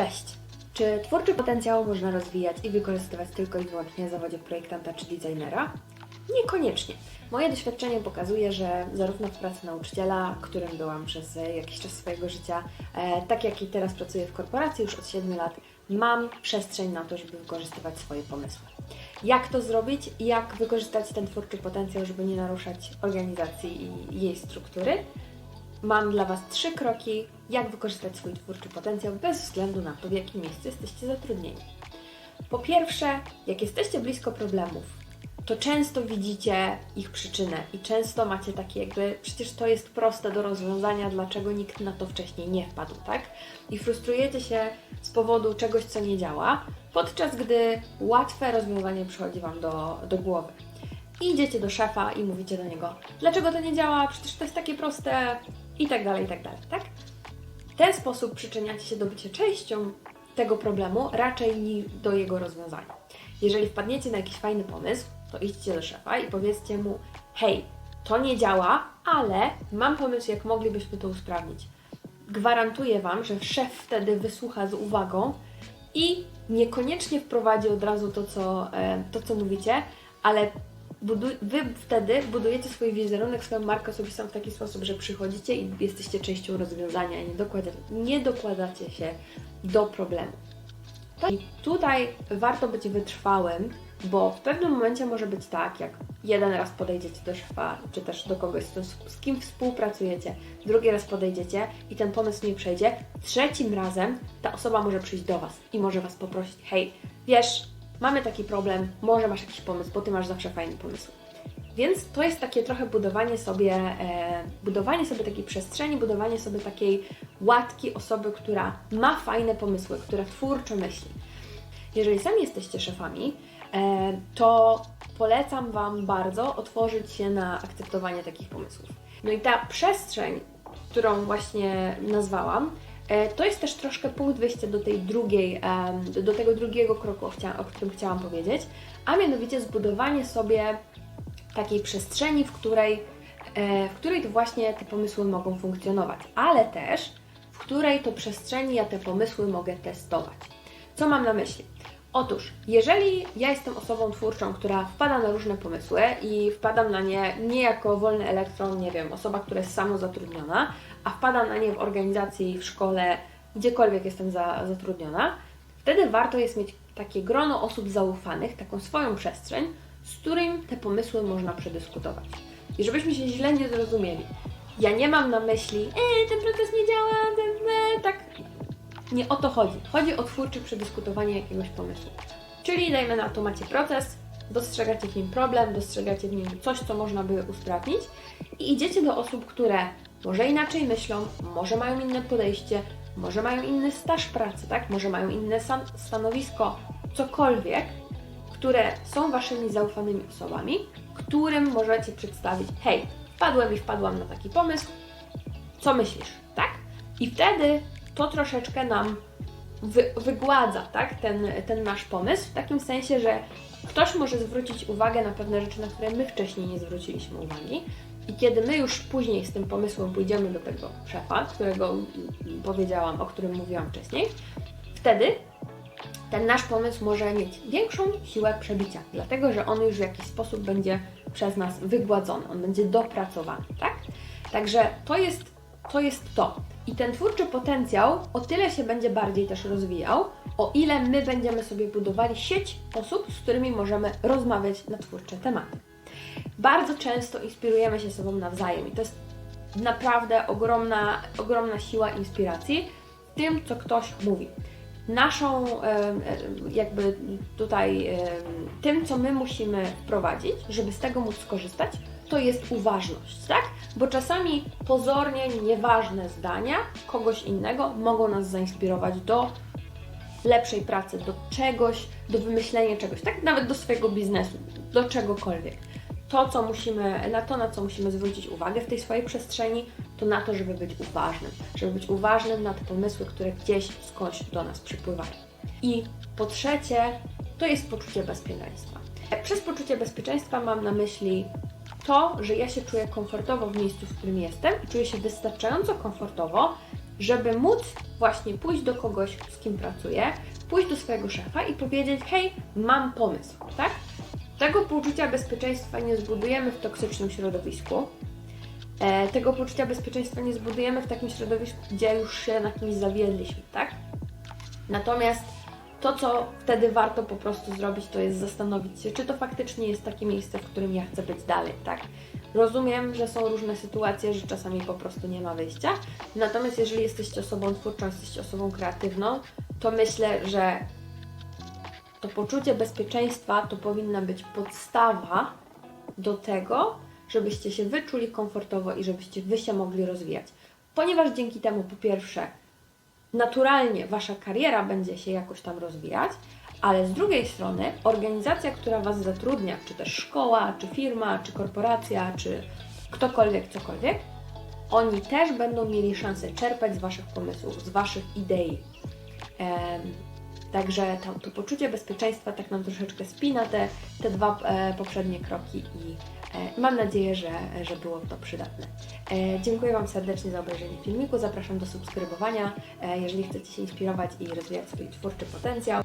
Cześć! Czy twórczy potencjał można rozwijać i wykorzystywać tylko i wyłącznie w zawodzie projektanta czy designera? Niekoniecznie. Moje doświadczenie pokazuje, że zarówno w pracy nauczyciela, którym byłam przez jakiś czas swojego życia, e, tak jak i teraz pracuję w korporacji już od 7 lat, mam przestrzeń na to, żeby wykorzystywać swoje pomysły. Jak to zrobić? Jak wykorzystać ten twórczy potencjał, żeby nie naruszać organizacji i jej struktury? Mam dla Was trzy kroki, jak wykorzystać swój twórczy potencjał bez względu na to, w jakim miejscu jesteście zatrudnieni. Po pierwsze, jak jesteście blisko problemów, to często widzicie ich przyczynę i często macie takie jakby, przecież to jest proste do rozwiązania, dlaczego nikt na to wcześniej nie wpadł, tak? I frustrujecie się z powodu czegoś, co nie działa, podczas gdy łatwe rozwiązanie przychodzi Wam do, do głowy. Idziecie do szefa i mówicie do niego, dlaczego to nie działa, przecież to jest takie proste i tak dalej, i tak dalej, tak? W ten sposób przyczyniacie się do bycia częścią tego problemu, raczej niż do jego rozwiązania. Jeżeli wpadniecie na jakiś fajny pomysł, to idźcie do szefa i powiedzcie mu: Hej, to nie działa, ale mam pomysł, jak moglibyśmy to usprawnić. Gwarantuję Wam, że szef wtedy wysłucha z uwagą i niekoniecznie wprowadzi od razu to, co, e, to, co mówicie, ale Wy wtedy budujecie swój wizerunek, swoją markę osobistą w taki sposób, że przychodzicie i jesteście częścią rozwiązania i nie dokładacie, nie dokładacie się do problemu. I tutaj warto być wytrwałym, bo w pewnym momencie może być tak, jak jeden raz podejdziecie do szefa, czy też do kogoś, z kim współpracujecie, drugi raz podejdziecie i ten pomysł nie przejdzie, trzecim razem ta osoba może przyjść do Was i może Was poprosić, hej, wiesz, mamy taki problem, może masz jakiś pomysł, bo Ty masz zawsze fajny pomysł. Więc to jest takie trochę budowanie sobie, e, budowanie sobie takiej przestrzeni, budowanie sobie takiej łatki osoby, która ma fajne pomysły, która twórczo myśli. Jeżeli sami jesteście szefami, e, to polecam Wam bardzo otworzyć się na akceptowanie takich pomysłów. No i ta przestrzeń, którą właśnie nazwałam, to jest też troszkę punkt wyjścia do tej drugiej, do tego drugiego kroku, o którym chciałam powiedzieć, a mianowicie zbudowanie sobie takiej przestrzeni, w której, e, w której to właśnie te pomysły mogą funkcjonować, ale też w której to przestrzeni ja te pomysły mogę testować. Co mam na myśli? Otóż, jeżeli ja jestem osobą twórczą, która wpada na różne pomysły i wpadam na nie nie jako wolny elektron, nie wiem, osoba, która jest samozatrudniona, a wpadam na nie w organizacji, w szkole, gdziekolwiek jestem za, zatrudniona, wtedy warto jest mieć takie grono osób zaufanych, taką swoją przestrzeń, z którym te pomysły można przedyskutować. I żebyśmy się źle nie zrozumieli. Ja nie mam na myśli, e, ten proces nie działa, ten, e, tak. Nie o to chodzi. Chodzi o twórcze przedyskutowanie jakiegoś pomysłu. Czyli dajmy na to, macie proces, dostrzegacie w nim problem, dostrzegacie w nim coś, co można by usprawnić i idziecie do osób, które może inaczej myślą, może mają inne podejście, może mają inny staż pracy, tak? Może mają inne san- stanowisko, cokolwiek, które są Waszymi zaufanymi osobami, którym możecie przedstawić: Hej, wpadłem i wpadłam na taki pomysł, co myślisz, tak? I wtedy to troszeczkę nam wy, wygładza, tak? Ten, ten nasz pomysł, w takim sensie, że ktoś może zwrócić uwagę na pewne rzeczy, na które my wcześniej nie zwróciliśmy uwagi. I kiedy my już później z tym pomysłem pójdziemy do tego szefa, którego powiedziałam, o którym mówiłam wcześniej, wtedy ten nasz pomysł może mieć większą siłę przebicia, dlatego że on już w jakiś sposób będzie przez nas wygładzony, on będzie dopracowany, tak? Także to jest to. Jest to. I ten twórczy potencjał o tyle się będzie bardziej też rozwijał, o ile my będziemy sobie budowali sieć osób, z którymi możemy rozmawiać na twórcze tematy. Bardzo często inspirujemy się sobą nawzajem i to jest naprawdę ogromna, ogromna siła inspiracji tym, co ktoś mówi naszą jakby tutaj tym, co my musimy wprowadzić, żeby z tego móc skorzystać, to jest uważność, tak? Bo czasami pozornie nieważne zdania kogoś innego mogą nas zainspirować do lepszej pracy, do czegoś, do wymyślenia czegoś, tak? Nawet do swojego biznesu, do czegokolwiek. To, co musimy, na to, na co musimy zwrócić uwagę w tej swojej przestrzeni, to na to, żeby być uważnym, żeby być uważnym na te pomysły, które gdzieś skądś do nas przypływają. I po trzecie, to jest poczucie bezpieczeństwa. Przez poczucie bezpieczeństwa mam na myśli to, że ja się czuję komfortowo w miejscu, w którym jestem i czuję się wystarczająco komfortowo, żeby móc właśnie pójść do kogoś, z kim pracuję, pójść do swojego szefa i powiedzieć: Hej, mam pomysł, tak? Tego poczucia bezpieczeństwa nie zbudujemy w toksycznym środowisku. E, tego poczucia bezpieczeństwa nie zbudujemy w takim środowisku, gdzie już się na kimś zawiedliśmy, tak? Natomiast to, co wtedy warto po prostu zrobić, to jest zastanowić się, czy to faktycznie jest takie miejsce, w którym ja chcę być dalej, tak? Rozumiem, że są różne sytuacje, że czasami po prostu nie ma wyjścia. Natomiast jeżeli jesteście osobą twórczą, jesteście osobą kreatywną, to myślę, że to poczucie bezpieczeństwa to powinna być podstawa do tego, żebyście się wyczuli komfortowo i żebyście wy się mogli rozwijać. Ponieważ dzięki temu, po pierwsze, naturalnie wasza kariera będzie się jakoś tam rozwijać, ale z drugiej strony organizacja, która was zatrudnia, czy też szkoła, czy firma, czy korporacja, czy ktokolwiek, cokolwiek, oni też będą mieli szansę czerpać z waszych pomysłów, z waszych idei. Także to, to poczucie bezpieczeństwa tak nam troszeczkę spina te, te dwa e, poprzednie kroki i mam nadzieję, że, że było to przydatne. E, dziękuję Wam serdecznie za obejrzenie filmiku, zapraszam do subskrybowania, e, jeżeli chcecie się inspirować i rozwijać swój twórczy potencjał.